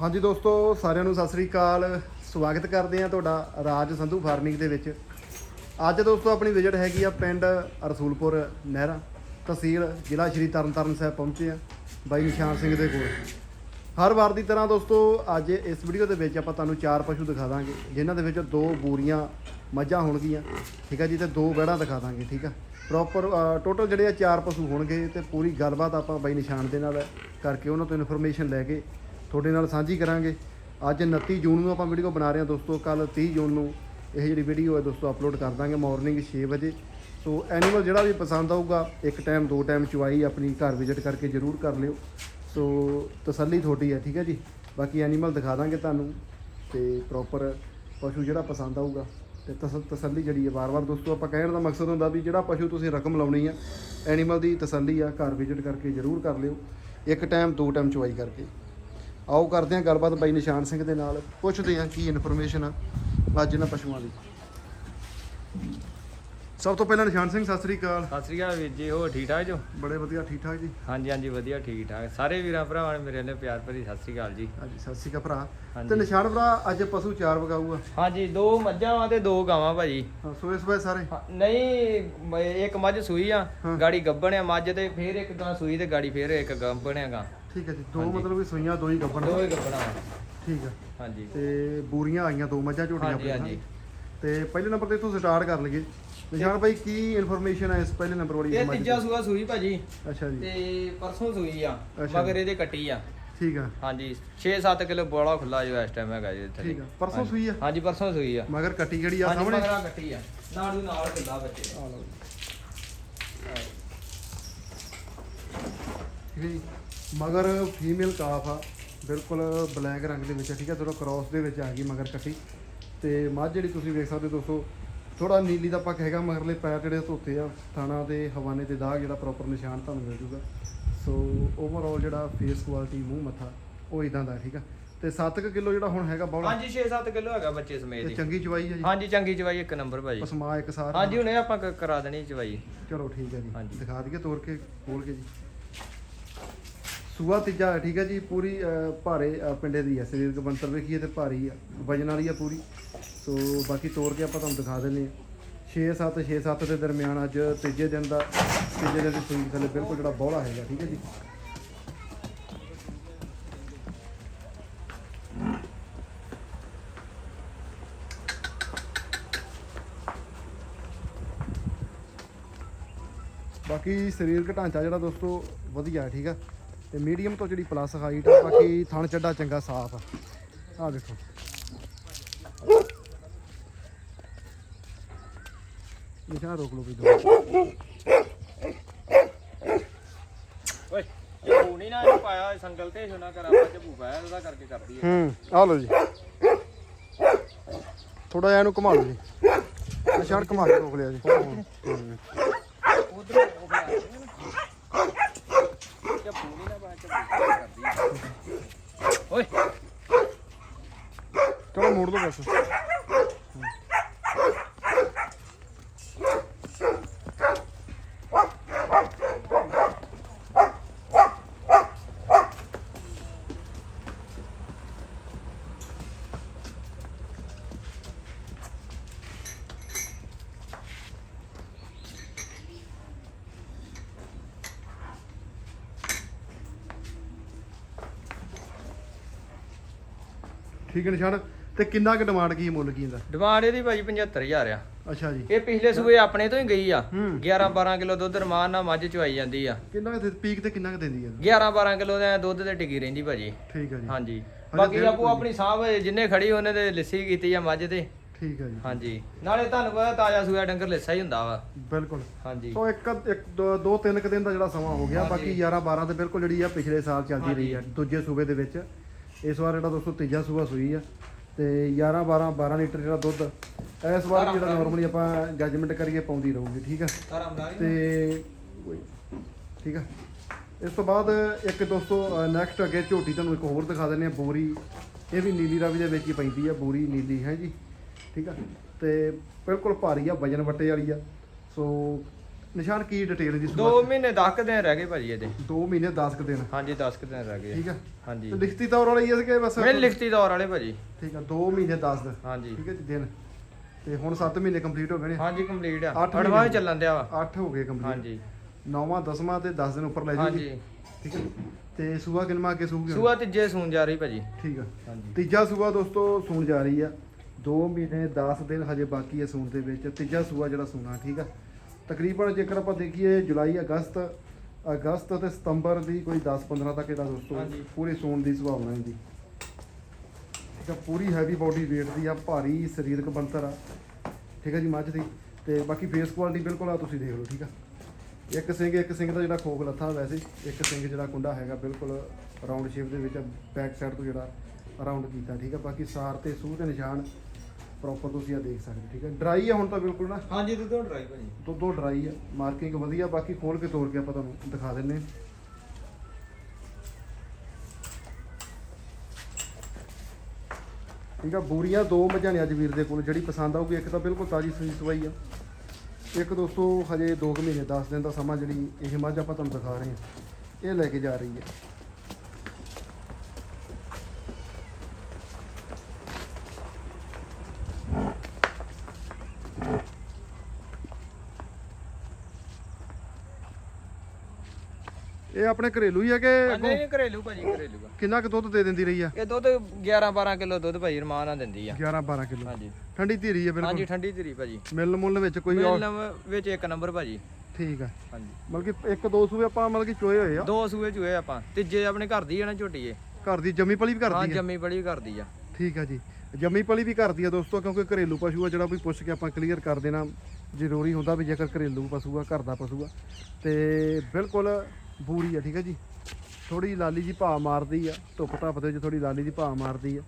ਹਾਂਜੀ ਦੋਸਤੋ, ਸਾਰਿਆਂ ਨੂੰ ਸਤਿ ਸ੍ਰੀ ਅਕਾਲ। ਸਵਾਗਤ ਕਰਦੇ ਆ ਤੁਹਾਡਾ ਰਾਜ ਸੰਧੂ ਫਾਰਮਿੰਗ ਦੇ ਵਿੱਚ। ਅੱਜ ਦੋਸਤੋ, ਆਪਣੀ ਵਿਜ਼ਿਟ ਹੈਗੀ ਆ ਪਿੰਡ ਰਸੂਲਪੁਰ ਨਹਿਰਾ ਤਹਿਸੀਲ, ਜ਼ਿਲ੍ਹਾ ਸ਼੍ਰੀ ਤਰਨਤਾਰਨ ਸਾਹਿਬ ਪਹੁੰਚੇ ਆ ਬਾਈ ਨਿਸ਼ਾਨ ਸਿੰਘ ਦੇ ਕੋਲ। ਹਰ ਵਾਰ ਦੀ ਤਰ੍ਹਾਂ ਦੋਸਤੋ, ਅੱਜ ਇਸ ਵੀਡੀਓ ਦੇ ਵਿੱਚ ਆਪਾਂ ਤੁਹਾਨੂੰ ਚਾਰ ਪਸ਼ੂ ਦਿਖਾ ਦਾਂਗੇ, ਜਿਨ੍ਹਾਂ ਦੇ ਵਿੱਚ ਦੋ ਬੂਰੀਆਂ ਮੱਝਾਂ ਹੋਣਗੀਆਂ। ਠੀਕ ਆ ਜੀ, ਤੇ ਦੋ ਵਹਿੜਾਂ ਦਿਖਾ ਦਾਂਗੇ, ਠੀਕ ਆ। ਪ੍ਰੋਪਰ ਟੋਟਲ ਜਿਹੜੇ ਆ ਚਾਰ ਪਸ਼ੂ ਹੋਣਗੇ, ਤੇ ਪੂਰੀ ਗੱਲਬਾਤ ਆਪਾਂ ਬਾਈ ਨਿਸ਼ਾਨ ਦੇ ਨਾਲ ਕਰਕੇ ਉਹਨਾਂ ਤੋਂ ਇਨਫੋਰਮੇਸ਼ਨ ਲੈ ਕੇ ਤੁਹਾਡੇ ਨਾਲ ਸਾਂਝੀ ਕਰਾਂਗੇ। ਅੱਜ 29 ਜੂਨ ਨੂੰ ਆਪਾਂ ਵੀਡੀਓ ਬਣਾ ਰਹੇ ਹਾਂ ਦੋਸਤੋ। ਕੱਲ 30 ਜੂਨ ਨੂੰ ਇਹ ਜਿਹੜੀ ਵੀਡੀਓ ਹੈ ਦੋਸਤੋ ਅਪਲੋਡ ਕਰ ਦਾਂਗੇ ਮਾਰਨਿੰਗ 6 ਵਜੇ। ਸੋ ਐਨੀਮਲ ਜਿਹੜਾ ਵੀ ਪਸੰਦ ਆਊਗਾ, ਇੱਕ ਟਾਈਮ ਦੋ ਟਾਈਮ ਚੁਆਈ ਆਪਣੀ ਘਰ ਵਿਜ਼ਿਟ ਕਰਕੇ ਜ਼ਰੂਰ ਕਰ ਲਿਓ। ਸੋ ਤਸੱਲੀ ਤੁਹਾਡੀ ਹੈ, ਠੀਕ ਹੈ ਜੀ? ਬਾਕੀ ਐਨੀਮਲ ਦਿਖਾ ਦਾਂਗੇ ਤੁਹਾਨੂੰ ਤੇ ਪ੍ਰੋਪਰ ਪਸ਼ੂ ਜਿਹੜਾ ਪਸੰਦ ਆਊਗਾ। ਤੇ ਤਸ- ਤਸੱਲੀ ਜਿਹੜੀ ਹੈ, ਵਾਰ-ਵਾਰ ਦੋਸਤੋ ਆਪਾਂ ਕਹਿਣ ਦਾ ਮਕਸਦ ਹੁੰਦਾ ਵੀ ਜਿਹੜਾ ਪਸ਼ੂ ਤੁਸੀਂ ਰਕਮ ਲਾਉਣੀ ਆ ਐਨੀਮਲ ਦੀ ਤਸੱਲੀ ਆ, ਘਰ ਵਿਜ਼ਿਟ ਕਰਕੇ ਜ਼ਰੂਰ ਕਰ ਲਿਓ। ਇੱਕ ਟਾਈਮ ਦੋ ਟਾਈਮ ਚੁਆਈ ਕਰਕੇ। ਆਓ ਕਰਦੇ ਹਾਂ ਗੱਲਬਾਤ ਬਾਈ ਨਿਸ਼ਾਨ ਸਿੰਘ ਦੇ ਨਾਲ। ਪੁੱਛਦੇ ਹਾਂ ਕੀ ਇਨਫੋਰਮੇਸ਼ਨ ਆ ਅੱਜ ਇਹਨਾਂ ਪਸ਼ੂਆਂ ਦੀ। ਸਭ ਤੋਂ ਪਹਿਲਾਂ ਨਿਸ਼ਾਨ ਸਿੰਘ ਸਤਿ ਸ੍ਰੀ ਅਕਾਲ। ਸਤਿ ਸ੍ਰੀ ਅਕਾਲ ਵੀਰ ਜੀ ਹੋਰ ਠੀਕ ਠਾਕ ਜੋ? ਬੜੇ ਵਧੀਆ ਠੀਕ ਠਾਕ ਜੀ? ਹਾਂਜੀ ਹਾਂਜੀ ਵਧੀਆ ਠੀਕ ਠਾਕ। ਸਾਰੇ ਵੀਰਾਂ ਭਰਾਵਾਂ ਨੇ ਮੇਰੇ ਨੇ ਪਿਆਰ ਭਰੀ ਸਤਿ ਸ੍ਰੀ ਅਕਾਲ ਜੀ। ਹਾਂਜੀ ਸਤਿ ਸ੍ਰੀ ਅਕਾਲ ਭਰਾ। ਤੇ ਨਿਸ਼ਾਨ ਭਰਾ ਅੱਜ ਪਸ਼ੂ ਚਾਰ ਵਗਾਊਗਾ। ਹਾਂਜੀ ਦੋ ਮੱਝਾਂ ਵਾਂ ਤੇ ਦੋ ਗਾਵਾਂ ਭਾਜੀ। ਹਾਂ ਸੋ ਇਸ ਵੇ ਸਾਰੇ ਨਹੀਂ ਮ- ਇੱਕ ਮੱਝ ਸੂਈ ਆ। ਗਾੜੀ ਗੱਬਣ ਆ ਮੱਝ ਤੇ ਫੇਰ ਇੱਕ ਗਾਂ ਸੂਈ ਤੇ ਗਾੜੀ ਫੇਰ ਇੱਕ ਗੱਬਣ ਆ ਗਾਂ ਠੀਕ ਹੈ ਜੀ ਦੋ ਹਾਂਜੀ। ਮਤਲਬ ਵੀ ਸੂਈਆਂ ਦੋ ਹੀ ਗੱਬਣ। ਦੋ ਹੀ ਗੱਬਣਾ। ਠੀਕ ਹੈ। ਹਾਂਜੀ। ਤੇ ਬੂਰੀਆਂ ਆਈਆਂ ਦੋ ਮੱਝਾਂ ਝੋਟੀਆਂ ਹਾਂਜੀ। ਹਾਂਜੀ। ਤੇ ਪਹਿਲੇ ਨੰਬਰ ਤੇ ਇੱਥੋਂ ਸਟਾਰਟ ਕਰ ਲਈਏ। ਨਿਸ਼ਾਨ ਭਾਈ ਕੀ ਇਨਫੋਰਮੇਸ਼ਨ ਹੈ ਇਸ ਪਹਿਲੇ ਨੰਬਰ ਵਾਲੀ ਇਹ ਮੱਝ ਦੀ? ਤੀਜਾ ਸੂਆ ਸੂਈ ਭਾਜੀ। ਅੱਛਾ ਜੀ। ਤੇ ਪਰਸੋਂ ਸੂਈ ਆ ਅੱਛਾ। ਮਗਰ ਇਹਦੇ ਕੱਟੀ ਆ। ਠੀਕ ਆ। ਹਾਂਜੀ 6-7 ਕਿਲੋ ਬੋਲਾ ਖੁੱਲਾ ਜੋ ਇਸ ਟਾਈਮ ਹੈਗਾ ਜੀ ਇੱਥੇ ਠੀਕ ਆ। ਪਰਸੋਂ ਸੂਈ ਆ? ਹਾਂਜੀ ਪਰਸੋਂ ਸੂਈ ਆ। ਮਗਰ ਕੱਟੀ ਜਿਹੜੀ ਆ ਹਾਂਜੀ ਸਾਹਮਣੇ? ਮਗਰਾਂ ਕੱਟੀ ਆ। ਨਾੜੂ ਨਾਲ ਖੁੱਲਾ ਬੱਚੇ। ਆ ਲਓ ਜੀ। ਠੀਕ ਹੈ ਜੀ। ਮਗਰ ਫੀਮੇਲ ਕਾਫ ਆ ਬਿਲਕੁਲ ਬਲੈਕ ਰੰਗ ਦੇ ਵਿੱਚ ਆ, ਠੀਕ ਹੈ ਥੋੜਾ ਕ੍ਰਾਸ ਦੇ ਵਿੱਚ ਆ ਗਈ ਮਗਰ ਕੱਟੀ। ਤੇ ਮੱਝ ਜਿਹੜੀ ਤੁਸੀਂ ਵੇਖ ਸਕਦੇ ਹੋ ਦੋਸਤੋ ਥੋੜਾ ਨੀਲੀ ਦਾ ਪੱਕ ਹੈਗਾ ਮਗਰਲੇ ਪੈਰ ਜਿਹੜੇ ਧੋਤੇ ਆ ਥਾਣਾ ਤੇ ਹਵਾਨੇ ਤੇ ਦਾਗ ਜਿਹੜਾ ਪ੍ਰੋਪਰ ਨਿਸ਼ਾਨ ਤੁਹਾਨੂੰ ਮਿਲ ਜੂਗਾ। ਸੋ ਓਵਰਆਲ ਜਿਹੜਾ ਫੇਸ ਕੁਆਲਿਟੀ ਮੂੰਹ ਮੱਥਾ ਉਹ ਇਦਾਂ ਦਾ ਠੀਕ ਆ। ਤੇ 7 ਕਿਲੋ ਜਿਹੜਾ ਹੁਣ ਹੈਗਾ ਬੌਲਾ। ਹਾਂਜੀ 6-7 ਕਿਲੋ ਹੈਗਾ ਬੱਚੇ ਸਮੇਤ ਤੇ ਚੰਗੀ ਚਵਾਈ ਹੈ ਜੀ? ਹਾਂਜੀ ਚੰਗੀ ਚਵਾਈ ਇੱਕ ਨੰਬਰ ਭਾਜੀ। ਪਸਮਾ ਇੱਕ ਸਾਰ। ਹਾਂਜੀ ਹੁਣੇ ਆਪਾਂ ਕ- ਕਰਾ ਦੇਣੀ ਚਵਾਈ। ਚਲੋ ਠੀਕ ਹੈ ਜੀ। ਹਾਂਜੀ। ਦਿਖਾ ਦਈਏ ਤੋੜ ਕੇ ਖੋਲ ਕੇ ਜੀ। ਸੂਆ ਤੀਜਾ ਹੈ, ਠੀਕ ਹੈ ਜੀ ਪੂਰੀ ਅਹ, ਭਾਰੇ ਅਹ, ਪਿੰਡੇ ਦੀ ਹੈ। ਸਰੀਰਕ ਬਣਤਰ ਵੇਖੀਏ ਤੇ ਭਾਰੀ ਆ ਵਜਨ ਵਾਲੀ ਆ ਪੂਰੀ। ਸੋ ਬਾਕੀ ਤੋਰ ਕੇ ਆਪਾਂ ਤੁਹਾਨੂੰ ਦਿਖਾ ਦਿੰਨੇ ਆ 6 7 6 7 ਦੇ ਦਰਮਿਆਨ ਅੱਜ ਤੀਜੇ ਦਿਨ ਦਾ ਤੀਜੇ ਦਿਨ ਦੀ ਸੂਈ ਥੱਲੇ ਬਿਲਕੁਲ ਜਿਹੜਾ ਬੌਲਾ ਹੈਗਾ ਠੀਕ ਹੈ ਜੀ। ਬਾਕੀ ਸਰੀਰਕ ਢਾਂਚਾ ਜਿਹੜਾ ਦੋਸਤੋ ਵਧੀਆ ਹੈ ਠੀਕ ਆ ਤੇ ਮੀਡੀਅਮ ਤੋਂ ਜਿਹੜੀ ਪਲੱਸ ਹਾਈਟ ਆ ਬਾਕੀ ਥਣ ਚੱਡਾ ਚੰਗਾ ਸਾਫ਼ ਆ। ਆ ਦੇਖੋ। ਨਿਸ਼ਾਨ ਰੋਕ ਲਓ ਵੀ ਦੋ। ਓਏ ਇਹ ਪੂਣੀ ਨਾ ਇਹਨੂੰ ਪਾਇਆ ਸੰਗਲ ਤੇ ਸੁਣਾ ਕਰ ਆਪਾਂ ਝਬੂ ਪਾਇਆ ਉਹਦਾ ਕਰਕੇ ਕਰਦੀ ਹੈ ਹੂੰ ਆ ਲਓ ਜੀ। ਥੋੜਾ ਜਿਹਾ ਇਹਨੂੰ ਘੁਮਾ ਲਓ ਜੀ। ਨਿਸ਼ਾਨ ਘੁਮਾ ਕੇ ਰੋਕ ਲਿਆ ਜੀ। ਉਧਰ ਉਹ ਪਿਆ ਝਬੂ ਨਹੀਂ ਨਾ ਪਾਇਆ ਝਬੂ ਕਰਦੀ ਹੈ ਓਏ ਚਲੋ ਮੋੜ ਦੋ ਬਸ ਠੀਕ ਹੈ ਨਿਸ਼ਾਨ ਤੇ ਕਿੰਨਾ ਕੁ ਡਿਮਾਂਡ ਕੀ ਮੁੱਲ ਕੀ ਇਹਦਾ? ਡਿਮਾਂਡ ਇਹਦੀ ਭਾਜੀ 75000 ਆ। ਅੱਛਾ ਜੀ। ਇਹ ਪਿਛਲੇ ਸੂਏ ਆਪਣੇ ਤੋਂ ਹੀ ਗਈ ਆ। ਹੂੰ। 11 12 ਕਿਲੋ ਦੁੱਧ ਰਮਾਨ ਨਾਲ ਮੱਝ ਚਵਾਈ ਜਾਂਦੀ ਆ। ਕਿੰਨਾ ਕੁ ਪੀਕ ਤੇ ਕਿੰਨਾ ਕੁ ਦਿੰਦੀ ਹੈ 11 12 ਕਿਲੋ ਦਾ ਦੁੱਧ ਤੇ ਟਿਕੀ ਰਹਿੰਦੀ ਭਾਜੀ। ਠੀਕ ਹੈ ਜੀ। ਹਾਂਜੀ। ਬਾਕੀ ਆਪੋ ਆਪਣੀ ਸਾਂਭ ਜਿੰਨੇ ਖੜੀ ਉਹਨੇ ਤੇ ਲਿੱਸੀ ਕੀਤੀ ਆ ਮੱਝ ਤੇ। ਠੀਕ ਹੈ ਜੀ। ਹਾਂਜੀ। ਨਾਲੇ ਤੁਹਾਨੂੰ ਪਤਾ ਤਾਜ਼ਾ ਸੂਆ ਡੰਗਰ ਲਿੱਸਾ ਹੀ ਹੁੰਦਾ ਵਾ। ਬਿਲਕੁਲ। ਹਾਂਜੀ। ਸੋ ਇੱਕ ਇੱਕ ਦੋ ਤਿੰਨ ਕੁ ਦਿਨ ਦਾ ਜਿਹੜਾ ਸਮਾਂ ਹੋ ਗਿਆ। ਬਾਕੀ 11 12 ਤੇ ਬਿਲਕੁਲ ਜਿਹੜੀ ਆ ਪਿਛਲੇ ਸਾਲ ਚੱਲਦੀ ਰਹੀ ਆ। ਦੂਜੇ ਸੂਬੇ ਦੇ ਵਿੱਚ। ਇਸ ਵਾਰ ਜਿਹੜਾ ਦੋਸਤੋ ਤੀਜਾ ਸੂਬਾ ਸੂਈ ਆ। ਤੇ 11 12 12 ਲੀਟਰ ਜਿਹੜਾ ਦੁੱਧ ਇਸ ਵਾਰ ਜਿਹੜਾ ਨਾਰਮਲੀ ਆਪਾਂ ਜੱਜਮੈਂਟ ਕਰੀਏ ਪਾਉਂਦੀ ਰਹੂਗੀ ਠੀਕ ਆ? ਤੇ ਠੀਕ ਆ? ਇਸ ਤੋਂ ਬਾਅਦ ਇੱਕ ਦੋਸਤੋ ਨੈਕਸਟ ਅੱਗੇ ਝੋਟੀ ਤੁਹਾਨੂੰ ਇੱਕ ਹੋਰ ਦਿਖਾ ਦਿੰਦੇ ਆ ਬੋਰੀ। ਇਹ ਵੀ ਨੀਲੀ ਰਾਵੀ ਦੇ ਵਿੱਚ ਹੀ ਪੈਂਦੀ ਆ ਬੋਰੀ ਨੀਲੀ ਹੈ ਜੀ? ਠੀਕ ਆ? ਤੇ ਬਿਲਕੁਲ ਭਾਰੀ ਆ ਵਜਨ ਵੱਟੇ ਵਾਲੀ ਆ। ਸੋ ਨਿਸ਼ਾਨ ਕੀ ਡਿਟੇਲ ਦੀ 2 ਮਹੀਨੇ 10 ਦਿਨ ਰਹਿ ਗਏ ਭਾਜੀ ਇਹਦੇ। 2 ਮਹੀਨੇ 10 ਕੁ ਦਿਨ। ਹਾਂਜੀ 10 ਦਿਨ ਰਹਿ ਗਏ। ਠੀਕ ਆ ਹਾਂਜੀ। ਤੇ ਲਿਖਤੀ ਤੌਰ ਵਾਲੀ ਹੈ ਕਿ ਬਸ ਮੈਂ ਲਿਖਤੀ ਦੌਰ ਵਾਲੇ ਭਾਜੀ। ਠੀਕ ਆ 2 ਮਹੀਨੇ 10 ਦਿਨ। ਹਾਂਜੀ। ਠੀਕ ਹੈ ਜੀ ਦਿਨ। ਤੇ ਹੁਣ 7 ਮਹੀਨੇ ਕੰਪਲੀਟ ਹੋ ਗਏ ਨੇ। ਹਾਂਜੀ ਕੰਪਲੀਟ ਆ। ਅੱਠ ਮਹੀਨੇ। ਅੜਵਾ ਚੱਲਣ ਦਿਆ ਵਾ। 8 ਹੋ ਗਏ ਕੰਪਲੀਟ ਹਾਂਜੀ। ਨੌਵਾਂ ਦਸਵਾਂ ਤੇ 10 ਦਿਨ ਉੱਪਰ ਲੈ ਜੂਗੀ ਹਾਂਜੀ। ਠੀਕ ਹੈ। ਤੇ ਸੂਆ ਕਿੰਨਾ ਅੱਗੇ ਸੂਗੀ? ਸੂਆ ਤੀਜੇ ਸੂਣ ਜਾ ਰਹੀ ਭਾਜੀ। ਠੀਕ ਆ ਹਾਂਜੀ। ਤੀਜਾ ਸੂਆ ਦੋਸਤੋ ਸੂਣ ਜਾ ਰਹੀ ਆ। 2 ਮਹੀਨੇ 10 ਦਿਨ ਹਜੇ ਬਾਕੀ ਹੈ ਸੂਣ ਦੇ ਵਿੱਚ। ਤੀਜਾ ਸੂਆ ਜਿਹੜਾ ਸੂਣਾ ਠੀਕ ਆ। ਤਕਰੀਬਨ ਜੇਕਰ ਆਪਾਂ ਦੇਖੀਏ ਜੁਲਾਈ ਅਗਸਤ ਅਗਸਤ ਤੇ ਸਤੰਬਰ ਦੀ ਕੋਈ 10 15 ਤੱਕ ਇਹਦਾ ਦੋਸਤੋ ਹਾਂਜੀ। ਪੂਰੀ ਸੂਣ ਦੀ ਸੰਭਾਵਨਾ ਇਹਦੀ ਠੀਕ ਆ ਪੂਰੀ ਹੈਵੀ ਬਾਡੀ weight ਦੀ ਆ ਭਾਰੀ ਸਰੀਰਕ ਬਣਤਰ ਆ। ਠੀਕ ਆ ਜੀ ਮੱਝ ਦੀ। ਤੇ ਬਾਕੀ ਫੇਸ ਕੁਆਲਿਟੀ ਬਿਲਕੁਲ ਆ ਤੁਸੀਂ ਦੇਖ ਲਓ ਠੀਕ ਆ। ਇੱਕ ਸਿੰਘ ਇੱਕ ਸਿੰਘ ਦਾ ਜਿਹੜਾ ਖੋਖ ਲੱਥਾ ਵੈਸੇ ਇੱਕ ਸਿੰਘ ਜਿਹੜਾ ਕੁੰਡਾ ਹੈਗਾ ਬਿਲਕੁਲ ਰਾਉਂਡ ਸ਼ੇਪ ਦੇ ਵਿੱਚ ਬੈਕ ਸਾਈਡ ਤੋਂ ਜਿਹੜਾ ਰਾਉਂਡ ਕੀਤਾ ਠੀਕ ਆ। ਬਾਕੀ ਸਾਰ ਤੇ ਸੂਹ ਦੇ ਨਿਸ਼ਾਨ ਪ੍ਰੋਪਰ ਤੁਸੀਂ ਆ ਦੇਖ ਸਕਦੇ ਠੀਕ ਆ ਡਰਾਈ ਆ ਹੁਣ ਤਾਂ ਬਿਲਕੁਲ ਨਾ। ਹਾਂਜੀ ਦੁੱਧੋਂ ਡਰਾਈ ਭਾਜੀ। ਦੁੱਧੋ ਡਰਾਈ ਆ। ਮਾਰਕਿੰਗ ਵਧੀਆ ਬਾਕੀ ਖੋਲ ਕੇ ਤੋੜ ਕੇ ਆਪਾਂ ਤੁਹਾਨੂੰ ਦਿਖਾ ਦਿੰਨੇ ਹਾਂ। ਠੀਕ ਆ ਬੂਰੀਆਂ ਦੋ ਮੱਝਾਂ ਨੇ ਅੱਜ ਵੀਰ ਦੇ ਕੋਲ ਜਿਹੜੀ ਪਸੰਦ ਆਊਗੀ ਇੱਕ ਤਾਂ ਬਿਲਕੁਲ ਤਾਜੀ ਸੂਈ ਸਵਾਈ ਆ। ਇੱਕ ਦੋਸਤੋ ਹਜੇ 2 ਮਹੀਨੇ 10 ਦਿਨ ਦਾ ਸਮਾਂ ਜਿਹੜੀ ਇਹ ਮੱਝ ਆਪਾਂ ਤੁਹਾਨੂੰ ਦਿਖਾ ਰਹੇ ਹਾਂ। ਇਹ ਲੈ ਕੇ ਜਾ ਰਹੀ ਹੈ। ਇਹ ਆਪਣੇ ਘਰੇਲੂ ਹੀ ਆ ਕਿ ਨਹੀਂ ਘਰੇਲੂ ਭਾਜੀ ਘਰੇਲੂ ਆ। ਕਿੰਨਾ ਕੁ ਦੁੱਧ ਦੇ ਦਿੰਦੀ ਰਹੀ ਆ? ਇਹ ਦੁੱਧ 11 12 ਕਿਲੋ ਦੁੱਧ ਭਾਜੀ ਰਮਾਨ ਨਾਲ ਦਿੰਦੀ ਆ। 11 12 ਕਿਲੋ। ਹਾਂਜੀ। ਠੰਡੀ ਧੀਰੀ ਆ ਹਾਂਜੀ ਬਿਲਕੁਲ। ਠੰਡੀ ਧੀਰੀ ਭਾਜੀ। ਮਿਲ ਮੁੱਲ ਵਿੱਚ ਕੋਈ ਔਰ ਮਿਲਮ ਵਿੱਚ ਇੱਕ ਨੰਬਰ ਭਾਜੀ। ਠੀਕ ਆ। ਹਾਂਜੀ। ਮਤਲਬ ਕਿ ਇੱਕ ਦੋ ਸੂਏ ਆਪਾਂ ਮਤਲਬ ਕਿ ਚੋਏ ਹੋਏ ਆ। ਦੋ ਸੂਏ ਚੂਏ ਆਪਾਂ। ਤੀਜੇ ਆਪਣੇ ਘਰ ਦੀ ਆ ਨਾ ਝੋਟੀ ਏ ਘਰ ਦੀ ਜੰਮੀ ਪਲੀ ਵੀ ਹਾਂ ਕਰਦੀ ਆ। ਜੰਮੀ ਬੜੀ ਕਰਦੀ ਆ। ਠੀਕ ਆ ਜੀ। ਜੰਮੀ ਪਲੀ ਵੀ ਕਰਦੀ ਆ ਦੋਸਤੋ ਕਿਉਂਕਿ ਘਰੇਲੂ ਪਸ਼ੂ ਆ ਜਿਹੜਾ ਵੀ ਪੁੱਛ ਕੇ ਆਪਾਂ ਕਲੀਅਰ ਕਰ ਦੇਣਾ ਜ਼ਰੂਰੀ ਹੁੰਦਾ ਵੀ ਜੇਕਰ ਘਰੇਲੂ ਪਸ਼ੂ ਆ ਘਰ ਦਾ ਪਸ਼ੂ ਆ। ਤੇ ਬਿਲਕੁਲ ਬੂਰੀ ਆ ਠੀਕ ਆ ਜੀ? ਥੋੜੀ ਲਾਲੀ ਜੀ ਭਾ ਮਾਰਦੀ ਆ ਧੁੱਪ ਧੱਪ ਦੇ ਵਿੱਚ ਥੋੜੀ ਲਾਲੀ ਦੀ ਭਾ ਮਾਰਦੀ ਆ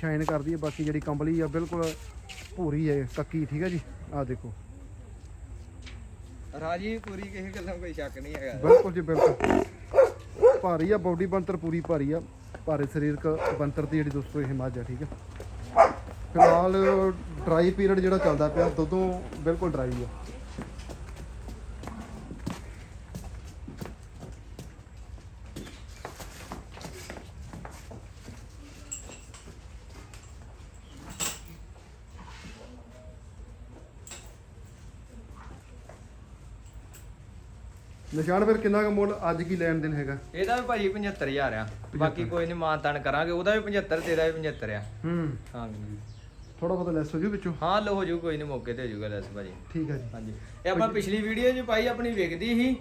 ਸ਼ਾਈਨ ਕਰਦੀ ਆ ਬਾਕੀ ਜਿਹੜੀ ਕੰਬਲੀ ਆ ਬਿਲਕੁਲ ਭੂਰੀ ਹੈ ਕੱਕੀ ਠੀਕ ਆ ਜੀ? ਆ ਦੇਖੋ। ਰਾਜੀ ਪੂਰੀ ਕਿਸੇ ਗੱਲੋਂ ਕੋਈ ਸ਼ੱਕ ਨਹੀਂ ਹੈਗਾ। ਬਿਲਕੁਲ ਜੀ ਬਿਲਕੁਲ। ਭਾਰੀ ਆ ਬਾਡੀ ਬੰਤਰ ਪੂਰੀ ਭਾਰੀ ਆ। ਭਾਰੇ ਸਰੀਰਕ ਬੰਤਰ ਦੀ ਜਿਹੜੀ ਦੋਸਤੋ ਇਹ ਮੱਝ ਆ ਠੀਕ ਆ। ਫਿਲਹਾਲ ਡਰਾਈ ਪੀਰੀਅਡ ਜਿਹੜਾ ਚੱਲਦਾ ਪਿਆ ਦੁੱਧੋਂ ਬਿਲਕੁਲ ਡਰਾਈ ਆ। ਨਿਸ਼ਾਨ ਫਿਰ ਕਿੰਨਾ ਕੁ ਮੁੱਲ ਅੱਜ ਕੀ ਲੈਣ ਦੇਣ ਹੈਗਾ? ਇਹਦਾ ਵੀ ਭਾਜੀ 75000 ਆ। ਬਾਕੀ ਕੋਈ ਨਹੀਂ ਮਾਨਤਾਨ ਕਰਾਂਗੇ ਉਹਦਾ ਵੀ 75 ਤੇਰਾ ਵੀ 75 ਆ। ਹੂੰ। ਹਾਂ ਥੋੜਾ ਬਹੁਤਾ ਲੈਸ ਹੋ ਜੂ ਵਿੱਚੋਂ? ਹਾਂ ਲੋ ਹੋ ਜੂ ਕੋਈ ਨਹੀਂ ਮੌਕੇ ਤੇ ਹੋ ਜੂਗਾ ਲੈਸ ਭਾਜੀ। ਠੀਕ ਆ ਜੀ। ਹਾਂਜੀ। ਇਹ ਆਪਾਂ ਪਿਛਲੀ ਵੀਡੀਓ 'ਚ ਪਾਈ ਆਪਣੀ ਵਿਕਦੀ ਸੀ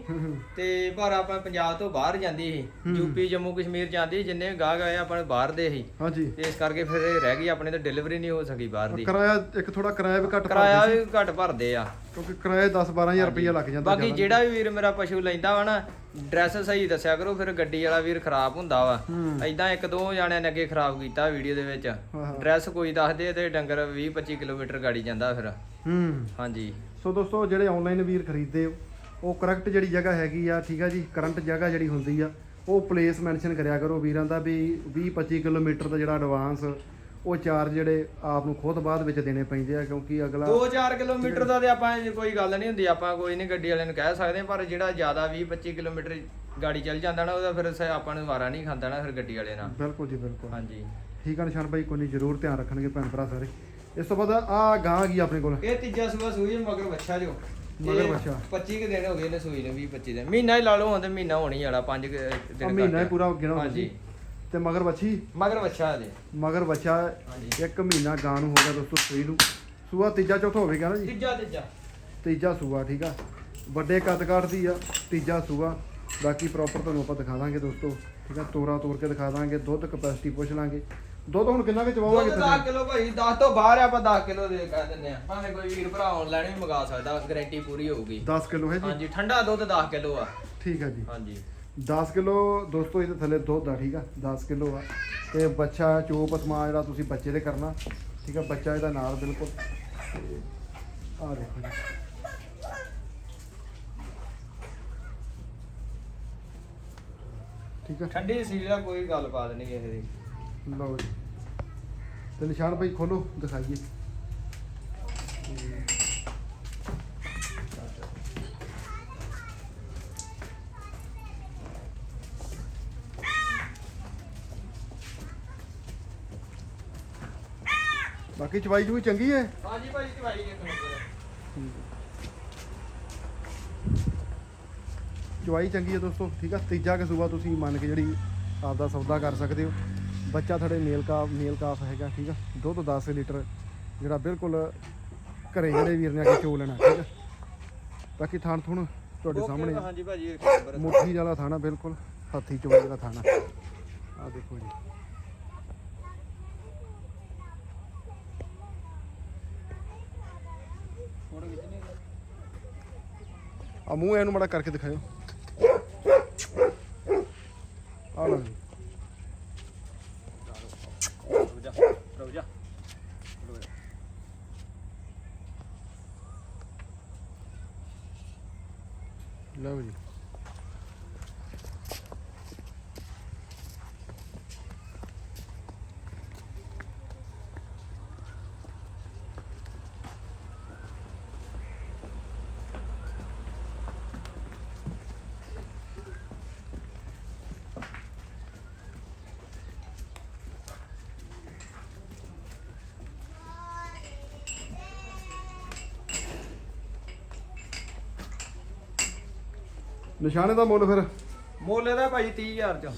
ਤੇ ਪਰ ਆਪਾਂ ਪੰਜਾਬ ਤੋਂ ਬਾਹਰ ਜਾਂਦੀ ਸੀ। ਯੂਪੀ ਜੰਮੂ ਕਸ਼ਮੀਰ ਜਾਂਦੀ ਸੀ ਜਿੰਨੇ ਗਾਹਕ ਆਏ ਆਪਣੇ ਬਾਹਰ ਦੇ ਸੀ। ਹਾਂਜੀ। ਤੇ ਇਸ ਕਰਕੇ ਫਿਰ ਇਹ ਰਹਿ ਗਈ ਆਪਣੇ ਤੇ ਡਿਲੀਵਰੀ ਨਹੀਂ ਹੋ ਸਕੀ ਬਾਹਰ ਦੀ। ਕਿਰਾਇਆ ਇੱਕ ਥੋੜਾ ਕਿਰਾਇਆ ਵੀ ਘੱਟ ਕਿਰਾਇਆ ਵੀ ਘੱਟ ਭਰਦੇ ਆ। ਕਿਉਂਕਿ ਕਿਰਾਇਆ 10 12000 ਰੁਪਇਆ ਲੱਗ ਜਾਂਦਾ ਬਾਕੀ ਜਿਹੜਾ ਵੀ ਵੀਰ ਮੇਰਾ ਪਸ਼ੂ ਲੈਂਦਾ ਵਾ ਨਾ ਡਰੈਸ ਸਹੀ ਦੱਸਿਆ ਕਰੋ ਫਿਰ ਗੱਡੀ ਵਾਲਾ ਵੀਰ ਖਰਾਬ ਹੁੰਦਾ ਵਾ। ਐਦਾਂ ਇੱਕ ਦੋ ਜਾਣਿਆਂ ਨੇ ਅੱਗੇ ਖਰਾਬ ਕੀਤਾ ਵੀਡੀਓ ਦੇ ਵਿੱਚ। ਡਰੈਸ ਕੋਈ ਦੱਸ ਦੇ ਤੇ ਡੰਗਰ 20 25 ਕਿਲੋਮੀਟਰ ਗਾੜੀ ਜਾਂਦਾ ਫਿਰ। ਹੂੰ। ਹਾਂਜੀ। ਸੋ ਦੋਸਤੋ ਜਿਹੜੇ ਆਨਲਾਈਨ ਵੀਰ ਖਰੀਦਦੇ ਹੋ ਉਹ ਕਰੈਕਟ ਜਿਹੜੀ ਜਗ੍ਹਾ ਹੈਗੀ ਆ ਠੀਕ ਆ ਜੀ ਕਰੰਟ ਜਗ੍ਹਾ ਜਿਹੜੀ ਹੁੰਦੀ ਆ ਉਹ ਪਲੇਸ ਮੈਂਸ਼ਨ ਕਰਿਆ ਕਰੋ ਵੀਰਾਂ ਦਾ ਵੀ 20 25 ਕਿਲੋਮੀਟਰ ਦਾ ਜਿਹੜਾ ਐਡਵਾਂਸ ਉਹ ਚਾਰਜ ਜਿਹੜੇ ਆਪ ਨੂੰ ਖੁਦ ਬਾਅਦ ਵਿੱਚ ਦੇਣੇ ਪੈਂਦੇ ਆ ਕਿਉਂਕਿ ਅਗਲਾ 2-4 ਕਿਲੋਮੀਟਰ ਦਾ ਤੇ ਆਪਾਂ ਕੋਈ ਗੱਲ ਨਹੀਂ ਹੁੰਦੀ ਆਪਾਂ ਕੋਈ ਨਹੀਂ ਗੱਡੀ ਵਾਲਿਆਂ ਨੂੰ ਕਹਿ ਸਕਦੇ ਪਰ ਜਿਹੜਾ ਜ਼ਿਆਦਾ 20 25 ਕਿਲੋਮੀਟਰ ਗਾੜੀ ਚੱਲ ਜਾਂਦਾ ਨਾ ਉਹਦਾ ਫਿਰ ਆਪਾਂ ਨੂੰ ਵਾਰਾ ਨਹੀਂ ਖਾਂਦਾ ਨਾ ਫਿਰ ਗੱਡੀ ਵਾਲੇ ਨਾਲ। ਬਿਲਕੁਲ ਜੀ ਬਿਲਕੁਲ। ਹਾਂਜੀ। ਠੀਕ ਆ ਨਿਸ਼ਾਨ ਭਾਈ ਕੋਈ ਨਹੀਂ ਜ਼ਰੂਰ ਧਿਆਨ ਰੱਖਣਗੇ ਭੈਣ ਭਰਾ ਸਾਰੇ। ਇਸ ਤੋਂ ਬਾਅਦ ਆ ਗਾਂ ਗਈ ਆਪਣੇ ਕੋਲ। ਇਹ ਤੀਜਾ ਸੂਆ ਸੂਈ ਮਗਰ ਬੱਚਾ ਜੋ ਮਗਰ ਵੱਛਾ। 25 ਕਿ ਦਿਨ ਹੋ ਗਏ ਨੇ ਸੂਈ ਨੂੰ 20 25 ਦਿਨ। ਮਹੀਨਾ ਹੀ ਲਾ ਲਓ ਤੇ ਮਹੀਨਾ ਹੋਣੀ ਵਾਲਾ 5 ਆ ਦਿਨ ਮਹੀਨਾ ਹੀ। ਪੂਰਾ ਗਿਣੋ ਹਾਂਜੀ। ਤੇ ਮਗਰ ਵੱਛੀ? ਮਗਰ ਬੱਚਾ ਦੇ ਮਗਰ ਬੱਚਾ ਹਾਂਜੀ। ਇੱਕ ਮਹੀਨਾ ਗਾਂ ਨੂੰ ਹੋ ਗਿਆ ਦੋਸਤੋ ਸੂਈ ਨੂੰ। ਸੂਆ ਤੀਜਾ ਚੌਥਾ ਹੋਵੇਗਾ ਨਾ ਜੀ? ਤੀਜਾ ਤੀਜਾ। ਤੀਜਾ ਸੂਆ ਠੀਕ ਆ। ਵੱਡੇ ਕੱਦ ਕਾਠਦੀ ਆ ਤੀਜਾ ਸੂਆ। ਬਾਕੀ ਪ੍ਰੋਪਰ ਤੁਹਾਨੂੰ ਆਪਾਂ ਦਿਖਾ ਦਾਂਗੇ ਦੋਸਤੋ ਠੀਕ ਆ। ਤੋਰਾ ਤੋੜ ਕੇ ਦਿਖਾ ਦਾਂਗੇ ਦੁੱਧ ਕਪੈਸਿਟੀ ਪੁੱਛ ਲਾਂਗੇ। ਦੁੱਧ ਹੁਣ ਕਿੰਨਾ ਕੁ ਚਵਾਵਾਂਗੇ ਦੁੱਧ 10 ਕਿਲੋ ਭਾਈ 10 ਤੋਂ ਬਾਹਰ ਆ ਆਪਾਂ 10 ਕਿਲੋ ਦੇ ਕਹਿ ਦਿੰਦੇ ਆ ਭਾਵੇਂ ਕੋਈ ਵੀਰ ਭਰਾ ਆਨਲਾਈਨ ਵੀ ਮੰਗਾ ਸਕਦਾ ਗਾਰੰਟੀ ਪੂਰੀ ਹੋਊਗੀ। 10 ਕਿਲੋ ਹੈ ਜੀ? ਹਾਂਜੀ ਠੰਡਾ ਦੁੱਧ 10 ਕਿਲੋ ਆ। ਠੀਕ ਆ ਜੀ। ਹਾਂਜੀ। 10 ਕਿਲੋ ਦੋਸਤੋ ਇਹਦੇ ਥੱਲੇ ਦੁੱਧ ਆ ਠੀਕ ਆ? 10 ਕਿਲੋ ਆ। ਤੇ ਬੱਚਾ ਚੋਪ ਸਮਾ ਜਿਹੜਾ ਤੁਸੀਂ ਬੱਚੇ ਦੇ ਕਰਨਾ ਠੀਕ ਆ? ਬੱਚਾ ਇਹਦਾ ਨਾਲ ਬਿਲਕੁਲ। ਆ ਦੇਖੋ ਜੀ। ਠੀਕ ਆ? ਠੰਡੀ ਸੀਲ ਦਾ ਕੋਈ ਗੱਲ ਬਾਤ ਨਹੀਂ ਕਿਸੇ ਦੀ ਲਓ ਜੀ। ਤੇ ਨਿਸ਼ਾਨ ਭਾਈ ਖੋਲੋ ਦਿਖਾਈਏ। ਬਾਕੀ ਚਵਾਈ ਜੂ ਚੰਗੀ ਹੈ? ਹਾਂਜੀ ਭਾਈ ਚਵਾਈ ਇੱਕ ਨੰਬਰ ਚਵਾਈ ਚੰਗੀ ਹੈ ਦੋਸਤੋ ਠੀਕ ਆ? ਤੀਜਾ ਕਸੂਆ ਤੁਸੀਂ ਮੰਨ ਕੇ ਜਿਹੜੀ ਆਪਦਾ ਸੌਦਾ ਕਰ ਸਕਦੇ ਹੋ। ਬੱਚਾ ਤੁਹਾਡੇ ਮੇਲ ਕਾਫ ਮੇਲ ਕਾਫ ਹੈਗਾ ਠੀਕ ਆ? ਦੁੱਧ 10 ਲੀਟਰ ਜਿਹੜਾ ਬਿਲਕੁਲ ਘਰੇ ਜਿਹੜੇ ਵੀਰ ਨੇ ਆ ਕੇ ਚੋ ਲੈਣਾ ਠੀਕ ਆ? ਬਾਕੀ ਥਾਣ ਥੁਣ ਤੁਹਾਡੇ ਸਾਹਮਣੇ। ਹਾਂਜੀ ਭਾਜੀ ਇੱਕ ਨੰਬਰ ਮੁੱਠੀ ਵਾਲਾ ਥਾਣਾ ਬਿਲਕੁਲ ਹੱਥੀ ਚਵਾਈ ਦਾ ਥਾਣਾ। ਆ ਦੇਖੋ ਜੀ। ਆ ਮੂੰਹ ਇਹਨੂੰ ਮੜਾ ਕਰਕੇ ਦਿਖਾਓ ਆ ਲਓ ਜੀ ਰੁਕ ਜਾ ਰੁਕ ਜਾ ਲਓ ਜੀ ਨਿਸ਼ਾਨੇ ਦਾ ਮੁੱਲ ਫਿਰ? ਮੁੱਲ ਇਹਦਾ ਭਾਜੀ 30000 ਚ।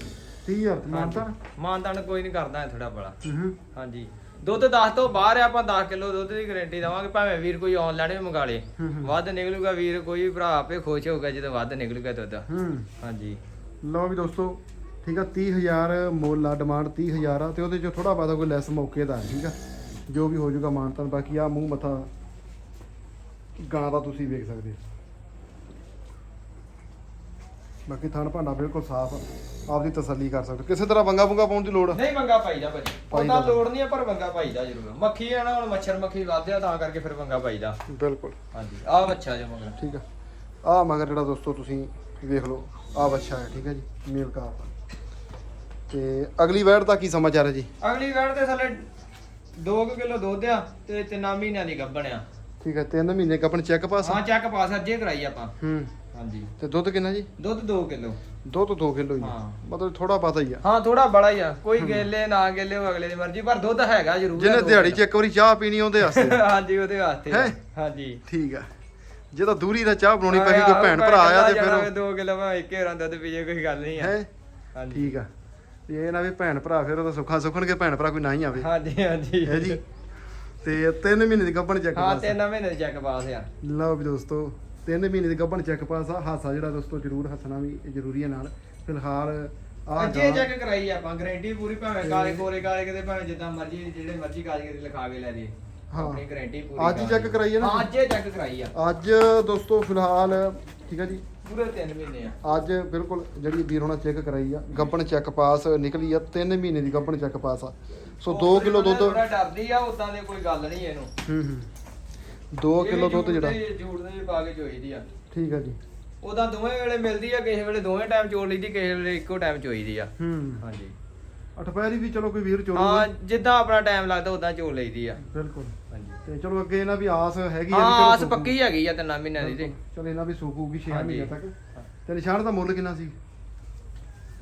30000 ਤੇ ਮਾਨਤਾ? ਮਾਨਦਾਨ ਕੋਈ ਨਹੀਂ ਕਰਦਾ ਥੋੜਾ ਬੜਾ। ਹੂੰ ਹਾਂਜੀ। ਦੁੱਧ 10 ਤੋਂ ਬਾਹਰ ਆ ਆਪਾਂ 10 ਕਿਲੋ ਦੁੱਧ ਦੀ ਗਾਰੰਟੀ ਦਵਾਂਗੇ ਭਾਵੇਂ ਵੀਰ ਕੋਈ ਆਨਲਾਈਨ ਵੀ ਮੰਗਾ ਲੇ। ਹੂੰ, ਹੂੰ। ਵੱਧ ਨਿਕਲੂਗਾ ਵੀਰ ਕੋਈ ਭਰਾ ਆਪੇ ਖੁਸ਼ ਹੋਊਗਾ ਜਦੋਂ ਵੱਧ ਨਿਕਲੂਗਾ ਦੁੱਧ। ਹੂੰ। ਹਾਂਜੀ। ਲਓ ਵੀ ਦੋਸਤੋ ਠੀਕ ਆ 30000 ਮੁੱਲ ਆ ਡਿਮਾਂਡ 30000 ਆ ਤੇ ਉਹਦੇ ਚੋਂ ਥੋੜਾ ਬਾਦਾ ਕੋਈ ਲੈਸ ਮੌਕੇ ਦਾ ਹੈ, ਠੀਕ ਆ? ਜੋ ਵੀ ਹੋ ਜਾਊਗਾ ਮਾਨਤਨ ਬਾਕੀ ਆ ਮੂੰਹ ਮੱਥਾ ਗਾਂ ਦਾ ਤੁਸੀਂ ਵੇਖ ਸਕਦੇ ਹੋ। ਬਾਕੀ ਥਣ ਭਾਂਡਾ ਬਿਲਕੁਲ ਸਾਫ਼ ਆ। ਆਪਦੀ ਤਸੱਲੀ ਕਰ ਸਕਦੇ। ਕਿਸੇ ਤਰ੍ਹਾਂ ਬੰਗਾ ਬੁੰਗਾ ਪਾਉਣ ਦੀ ਲੋੜ? ਨਹੀਂ ਮੰਗਾ ਪਾਈਦਾ ਭਾਜੀ। ਉਹਦਾ ਲੋੜ ਨਹੀਂ ਆ ਪਰ ਮੰਗਾ ਪਾਈਦਾ ਜ਼ਰੂਰ। ਮੱਖੀ ਆ ਨਾ ਹੁਣ ਮੱਛਰ ਮੱਖੀ ਵਾਧਿਆ ਤਾਂ ਕਰਕੇ ਫਿਰ ਮੰਗਾ ਪਾਈਦਾ ਬਿਲਕੁਲ। ਹਾਂਜੀ ਆਹ ਬੱਚਾ ਜੋ ਮਗਰ। ਠੀਕ ਆ। ਆ ਮਗਰ ਜਿਹੜਾ ਦੋਸਤੋ ਤੁਸੀਂ ਵੇਖ ਲਓ ਆ ਬੱਚਾ ਹੈ ਠੀਕ ਹੈ ਜੀ ਮੇਲ ਕਾਪ। ਤੇ ਅਗਲੀ ਵੈੜ ਦਾ ਕੀ ਸਮਾਚਾਰ ਹੈ ਜੀ? ਅਗਲੀ ਵਾਰ ਦੇ ਥੱਲੇ 2 ਕਿਲੋ ਦੁੱਧ ਆ ਤੇ ਤਿੰਨਾਂ ਮਹੀਨਿਆਂ ਦੀ ਗੱਭਣ ਆ। ਠੀਕ ਹੈ ਤਿੰਨ ਮਹੀਨੇ ਕੱਪਣ ਚੈੱਕ ਪਾਸ ਹਾਂ ਚੱਕ ਪਾਸ ਅੱਜੇ ਕਰਾਈ ਆਪਾਂ। ਹੂੰ। ਹਾਂਜੀ। ਤੇ ਦੁੱਧ ਕਿੰਨਾ ਜੀ? ਦੁੱਧ 2 ਕਿਲੋ। ਦੋ ਤੋਂ 2 ਕਿਲੋ ਜੀ ਹਾਂ। ਮਤਲਬ ਥੋੜਾ ਪਤਾ ਹੀ ਆ। ਹਾਂ ਥੋੜਾ ਬੜਾ ਹੀ ਆ। ਕੋਈ ਗੇਲੇ ਨਾ ਗੇਲੇ ਉਹ ਅਗਲੇ ਦੀ ਮਰਜ਼ੀ ਪਰ ਦੁੱਧ ਹੈਗਾ ਜ਼ਰੂਰ ਆ ਜਿਹਨੇ ਦੋ ਦਿਹਾੜੀ 'ਚ ਇੱਕ ਵਾਰੀ ਚਾਹ ਪੀਣੀ ਉਹਦੇ ਵਾਸਤੇ। ਹਾਂਜੀ ਉਹਦੇ ਵਾਸਤੇ ਹੈਂ? ਹਾਂਜੀ। ਠੀਕ ਆ। ਜੇ ਤਾਂ ਦੂਰੀ ਦਾ ਚਾਹ ਬਣਾਉਣੀ ਪੈ ਗਈ ਕੋਈ ਭੈਣ ਭਰਾ ਆਇਆ ਤੇ ਫਿਰ 2 ਕਿਲੋ ਮੈਂ ਇੱਕੇ ਰਾਂ ਦੁੱਧ ਪੀਏ ਕੋਈ ਗੱਲ ਨਹੀਂ ਆ। ਹੈ? ਹਾਂਜੀ। ਠੀਕ ਆ। ਤੇ ਇਹ ਨਾ ਵੀ ਭੈਣ ਭਰਾ ਫਿਰ ਉਹਦਾ ਸੁੱਖਾ ਸੁੱਖਣਗੇ ਭੈਣ ਭਰਾ ਕੋਈ ਨਾ ਹੀ ਆਵੇ। ਹਾਂਜੀ ਹਾਂਜੀ। ਹੈ ਜੀ? ਤੇ ਤਿੰਨ ਮਹੀਨੇ ਦੀ ਗੱਭਣ ਚੈੱਕ ਹਾਂ ਤਿੰਨ ਮਹੀਨੇ ਦੀ ਚੱਕ ਪਾਸ ਆ। ਲਓ ਵੀ ਦੋਸਤੋ ਤਿੰਨ ਮਹੀਨੇ ਦੀ ਗੱਭਣ ਚੈੱਕ ਪਾਸ ਆ ਹਾਸਾ ਜਿਹੜਾ ਦੋਸਤੋ ਜ਼ਰੂਰ ਹੱਸਣਾ ਵੀ ਜ਼ਰੂਰੀ ਹੈ ਨਾਲ। ਫਿਲਹਾਲ ਆ ਅੱਜੇ ਚੈੱਕ ਕਰਾਈ ਆਪਾਂ ਗਾਰੰਟੀ ਪੂਰੀ ਭਾਵੇਂ ਕਾਲੇ ਕੋਲੇ ਕਾਲੇ ਕਿਤੇ ਭਾਵੇਂ ਜਿੱਦਾਂ ਮਰਜ਼ੀ ਜਿਹੜੇ ਮਰਜ਼ੀ ਕਾਗਜ਼ ਲਿਖਾ ਕੇ ਲੈ ਜੇ ਹਾਂ। ਆਪਣੀ ਗਾਰੰਟੀ ਪੂਰੀ ਅੱਜ ਹੀ check ਕਰਾਈ ਹੈ ਨਾ? ਹਾਂ ਅੱਜੇ ਚੈੱਕ ਕਰਾਈ ਆ। ਅੱਜ ਦੋਸਤੋ ਫਿਲਹਾਲ ਠੀਕ ਹੈ ਜੀ? ਪੂਰੇ 3 ਮਹੀਨੇ ਆ। ਅੱਜ ਬਿਲਕੁਲ ਜਿਹੜੀ ਵੀਰ ਹੋਣਾ ਚੈੱਕ ਕਰਾਈ ਆ ਗੱਪਣ ਚੈੱਕ ਪਾਸ ਨਿਕਲੀ ਆ 3 ਮਹੀਨੇ ਦੀ ਗੱਪਣ ਚੈੱਕ ਪਾਸ ਆ। ਸੋ 2 ਕਿਲੋ ਦੁੱਧ ਹੂੰ ਥੋੜਾ ਡਰਦੀ ਆ ਉਦਾਂ ਦੇ ਕੋਈ ਗੱਲ ਨਹੀਂ ਇਹਨੂੰ। ਹੂੰ। 2 ਕਿਲੋ ਦੁੱਧ ਜਿਹੜਾ। ਝੂਠ ਦੇ ਪਾ ਕੇ ਚੋਈਦੀ ਆ। ਠੀਕ ਆ ਜੀ। ਉਦਾਂ ਦੋਵੇਂ ਵੇਲੇ ਮਿਲਦੀ ਆ ਕਿਸੇ ਵੇਲੇ ਦੋਵੇਂ ਟਾਈਮ ਚੋੜ ਲਈਦੀ ਕਿਸੇ ਵੇਲੇ ਇੱਕੋ ਟਾਈਮ ਚੋਈਦੀ ਆ। ਹੂੰ। ਹਾਂਜੀ। ਅਠਪੈਰੀ ਵੀ ਚਲੋ ਕੋਈ ਵੀਰ ਚੋਲੂ ਹਾਂ ਜਿੱਦਾਂ ਆਪਣਾ ਟਾਈਮ ਲੱਗਦਾ ਉਦਾਂ ਚੋੜ ਲਈਦੀ ਆ। ਬਿਲਕੁਲ। ਹਾਂਜੀ। ਤੇ ਚਲੋ ਅੱਗੇ ਇਹਨਾਂ ਵੀ ਆਸ ਹੈਗੀ ਆ ਵੀ ਹਾਂ ਚਲੋ ਆਸ ਸੂਕੂ। ਪੱਕੀ ਹੈਗੀ ਆ ਤਿੰਨਾਂ ਮਹੀਨਿਆਂ ਦੀ ਤੇ। ਚਲੋ ਇਹਨਾਂ ਵੀ ਸੂਕੂਗੀ 6 ਹਾਂਜੀ। ਮਹੀਨੇ ਤੱਕ। ਤੇ ਨਿਸ਼ਾਨ ਦਾ ਮੁੱਲ ਕਿੰਨਾ ਸੀ?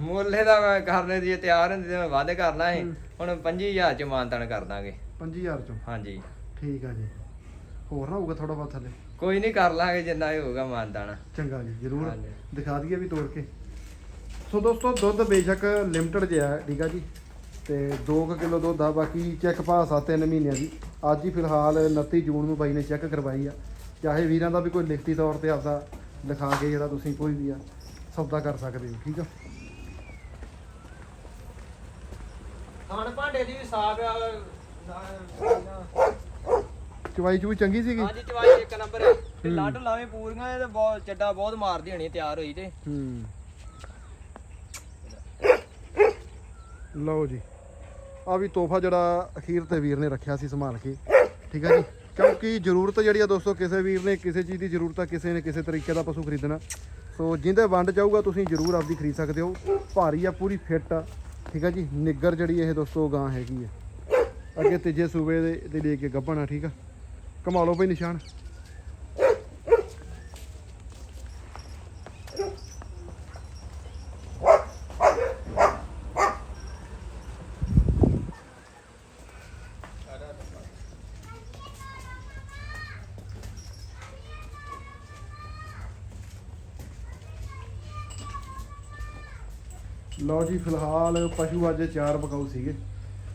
ਮੁੱਲੇ ਦਾ ਮੈਂ ਕਰਨੇ ਦੀ ਤਿਆਰ ਹੁੰਦੀ ਤੇ ਮੈਂ ਵਾਅਦ ਕਰਨਾ ਸੀ। ਹੂੰ। ਹੁਣ 25000 ਚ ਮਾਨਤਨ ਕਰ ਦਾਂਗੇ। 5000 ਚੋਂ। ਹਾਂਜੀ। ਠੀਕ ਆ ਜੀ। ਹੋਰ ਨਾ ਹੋਊਗਾ ਥੋੜਾ ਬਹੁਤ ਥੱਲੇ। ਕੋਈ ਨਹੀਂ ਕਰ ਲਾਂਗੇ ਜਿੰਨਾ ਹੀ ਹੋਊਗਾ ਮਾਨਤਨ ਚੰਗਾ ਜੀ ਜ਼ਰੂਰ ਹਾਂਜੀ। ਦਿਖਾ ਦਈਏ ਵੀ ਤੋੜ ਕੇ। ਸੋ ਦੋਸਤੋ ਦੁੱਧ ਬੇਸ਼ੱਕ ਲਿਮਟਿਡ ਜਿਹਾ ਹੈ ਠੀਕ ਆ ਜੀ। ਤੇ 2 ਕਿਲੋ ਦੁੱਧ ਆ ਬਾਕੀ ਚੈੱਕ ਪਾਸ ਆ 3 ਮਹੀਨਿਆਂ ਦੀ। ਅੱਜ ਹੀ ਫਿਲਹਾਲ 29 ਜੂਨ ਨੂੰ ਬਾਈ ਨੇ ਚੈੱਕ ਕਰਵਾਈ ਆ। ਚਾਹੇ ਵੀਰਾਂ ਦਾ ਵੀ ਕੋਈ ਲਿਖਤੀ ਤੌਰ ਤੇ ਆਪਦਾ ਲਿਖਾ ਕੇ ਜਿਹੜਾ ਤੁਸੀਂ ਕੋਈ ਵੀ ਆ ਸੌਦਾ ਕਰ ਸਕਦੇ ਹੋ ਠੀਕ ਆ? ਖਾਣ ਭਾਂਡੇ ਦੀ ਵੀ ਸਾਫ਼ ਆ ਚਵਾਈ ਚੂਈ ਚੰਗੀ ਸੀਗੀ? ਹਾਂਜੀ ਚਵਾਈ ਇੱਕ ਨੰਬਰ ਹੈ। ਤੇ ਲੱਡ ਲਾਵੇਂ ਪੂਰੀਆਂ ਇਹ ਤੇ ਬਹੁਤ ਚੱਡਾ ਬਹੁਤ ਮਾਰਦੀ ਹੋਣੀ ਤਿਆਰ ਹੋਈ ਤੇ। ਹੂੰ। ਲਓ ਜੀ। ਆ ਵੀ ਤੋਹਫਾ ਜਿਹੜਾ ਅਖੀਰ ਤੇ ਵੀਰ ਨੇ ਰੱਖਿਆ ਸੀ ਸੰਭਾਲ ਕੇ। ਠੀਕ ਹੈ ਜੀ? ਕਿਉਂਕਿ ਜ਼ਰੂਰਤ ਜਿਹੜੀ ਆ ਦੋਸਤੋ ਕਿਸੇ ਵੀਰ ਨੇ ਕਿਸੇ ਚੀਜ਼ ਦੀ ਜ਼ਰੂਰਤ ਆ ਕਿਸੇ ਨੇ ਕਿਸੇ ਤਰੀਕੇ ਦਾ ਪਸ਼ੂ ਖਰੀਦਣਾ। ਸੋ ਜਿੰਦੇ ਵੰਡ ਚਾਹੂਗਾ ਤੁਸੀਂ ਜ਼ਰੂਰ ਆਪਦੀ ਖਰੀਦ ਸਕਦੇ ਹੋ। ਭਾਰੀ ਆ ਪੂਰੀ ਫਿੱਟ ਆ। ਠੀਕ ਹੈ ਜੀ? ਨਿੱਗਰ ਜਿਹੜੀ ਇਹ ਦੋਸਤੋ ਗਾਂ ਹੈਗੀ ਆ। ਅੱਗੇ ਤੀਜੇ ਸੂਬੇ ਦੇ ਦੇ ਲੈ ਕੇ ਗੱਭਣ ਆ ਠੀਕ ਆ? ਕਮਾ ਲਓ ਭਾਈ ਨਿਸ਼ਾਨ। ਲਓ ਜੀ ਫਿਲਹਾਲ ਪਸ਼ੂ ਅੱਜ ਚਾਰ ਬਕਾਊ ਸੀਗੇ।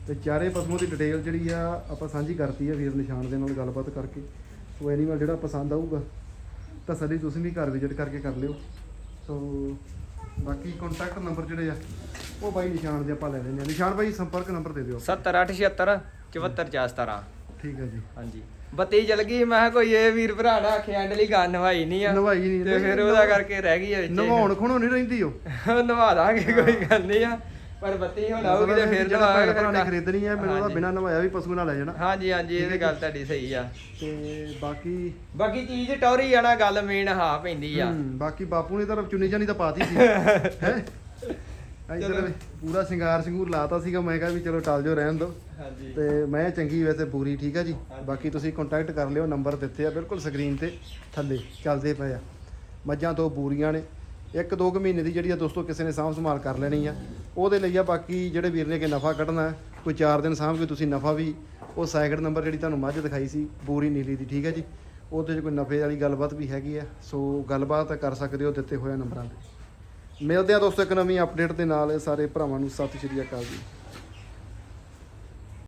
ਤੇ ਚਾਰੇ ਪਸ਼ੂਆਂ ਦੀ ਡਿਟੇਲ ਜਿਹੜੀ ਆ ਆਪਾਂ ਸਾਂਝੀ ਕਰਤੀ ਆ ਵੀਰ ਨਿਸ਼ਾਨ ਦੇ ਨਾਲ ਗੱਲਬਾਤ ਕਰਕੇ। ਸੋ ਐਨੀਮਲ ਜਿਹੜਾ ਪਸੰਦ ਆਊਗਾ ਤਾਂ ਸਦੀ ਤੁਸੀਂ ਵੀ ਘਰ ਵਿਜ਼ਿਟ ਕਰਕੇ ਕਰ ਲਿਓ। ਸੋ ਬਾਕੀ ਕੰਟੈਕਟ ਨੰਬਰ ਜਿਹੜੇ ਆ ਉਹ ਬਾਈ ਨਿਸ਼ਾਨ ਦੇ ਆਪਾਂ ਲੈ ਲੈਂਦੇ ਆ ਨਿਸ਼ਾਨ ਬਾਈ ਸੰਪਰਕ ਨੰਬਰ ਦੇ ਦਿਓ 7876 74417 ਠੀਕ ਹੈ ਜੀ। ਹਾਂਜੀ। ਬੱਤੀ ਚਲ ਗਈ ਮੈਂ ਕਿਹਾ ਕੋਈ ਇਹ ਵੀਰ ਭਰਾ ਨਾ ਆਖੇ ਐਂਡ ਲਈ ਗਾਂ ਨਵਾਈ ਨਹੀਂ ਆ। ਨਵਾਈ ਨਹੀਂ ਤੇ ਫਿਰ ਉਹਦਾ ਕਰਕੇ ਰਹਿ ਗਈ ਆ ਵਿੱਚ। ਨਵਾਉਣ ਖਣੋ ਨਹੀਂ ਰਹਿੰਦੀ ਉਹ ਨਵਾ ਦਾਂਗੇ ਕੋਈ ਗੱਲ ਨਹੀਂ ਆ। ਪਰ ਬੱਤੀ ਹੁਣ ਆਊਗੀ ਤੇ ਫਿਰ ਜਿਹੜਾ ਭੈਣ ਭਰਾ ਨੇ ਖਰੀਦਣੀ ਹੈ ਮੈਨੂੰ ਉਹਦਾ। ਬਿਨਾ ਨਵਾਇਆ ਵੀ ਪਸ਼ੂ ਨਾਲ ਲੈ ਜਾਣਾ। ਹਾਂਜੀ ਹਾਂਜੀ ਇਹ ਗੱਲ ਤੁਹਾਡੀ ਸਹੀ ਆ। ਤੇ ਬਾਕੀ ਬਾਕੀ ਚੀਜ਼ ਟੌਰੀ ਆ ਨਾ ਗੱਲ ਮੇਨ ਹਾਂ ਪੈਂਦੀ ਆ। ਬਾਕੀ ਬਾਪੂ ਨੇ ਤਾਂ ਚੁੰਨੀ ਜਾਨੀ ਤਾਂ ਪਾਤੀ ਸੀ। ਹੈ? ਇਧਰ ਪੂਰਾ ਸ਼ਿੰਗਾਰ ਸ਼ਿੰਗੂਰ ਲਾਤਾ ਸੀਗਾ ਮੈਂ ਕਿਹਾ ਵੀ ਚਲੋ ਟਲ ਜੋ ਰਹਿਣ ਦੋ। ਹਾਂਜੀ। ਤੇ ਮੈਂ ਚੰਗੀ ਵੈਸੇ ਪੂਰੀ ਠੀਕ ਆ ਜੀ। ਬਾਕੀ ਤੁਸੀਂ ਕੰਟੈਕਟ ਕਰ ਲਿਓ ਨੰਬਰ ਦਿੱਤੇ ਆ ਬਿਲਕੁਲ ਸਕਰੀਨ ਤੇ ਥੱਲੇ ਚੱਲਦੇ ਪਏ ਆ। ਮੱਝਾਂ ਤੋਂ ਬੂਰੀਆਂ ਨੇ। ਇੱਕ ਦੋ ਕੁ ਮਹੀਨੇ ਦੀ ਜਿਹੜੀ ਆ ਦੋਸਤੋ ਕਿਸੇ ਨੇ ਸਾਂਭ ਸੰਭਾਲ ਕਰ ਲੈਣੀ ਆ। ਉਹਦੇ ਲਈ ਆ ਬਾਕੀ ਜਿਹੜੇ ਵੀਰ ਨੇ ਕਿ ਨਫਾ ਕੱਢਣਾ, ਕੋਈ 4 ਦਿਨ ਸਾਂਭ ਕੇ ਤੁਸੀਂ ਨਫਾ ਵੀ, ਉਹ ਸਾਈਕਲ ਨੰਬਰ ਜਿਹੜੀ ਤੁਹਾਨੂੰ ਮੱਝ ਦਿਖਾਈ ਸੀ, ਬੂਰੀ ਨੀਲੀ ਦੀ, ਠੀਕ ਹੈ ਜੀ? ਉਹਦੇ 'ਚ ਕੋਈ ਨਫੇ ਵਾਲੀ ਗੱਲਬਾਤ ਵੀ ਹੈਗੀ ਆ, ਸੋ ਗੱਲਬਾਤ ਕਰ ਸਕਦੇ ਹੋ ਦਿੱਤੇ ਹੋਏ ਨੰਬਰਾਂ ਤੇ। ਮਿਲਦੇ ਆ ਦੋਸਤੋ ਇੱਕ ਨਵੀਂ ਅਪਡੇਟ ਦੇ ਨਾਲ, ਸਾਰੇ ਭਰਾਵਾਂ ਨੂੰ ਸਤਿ ਸ਼੍ਰੀ ਅਕਾਲ ਜੀ।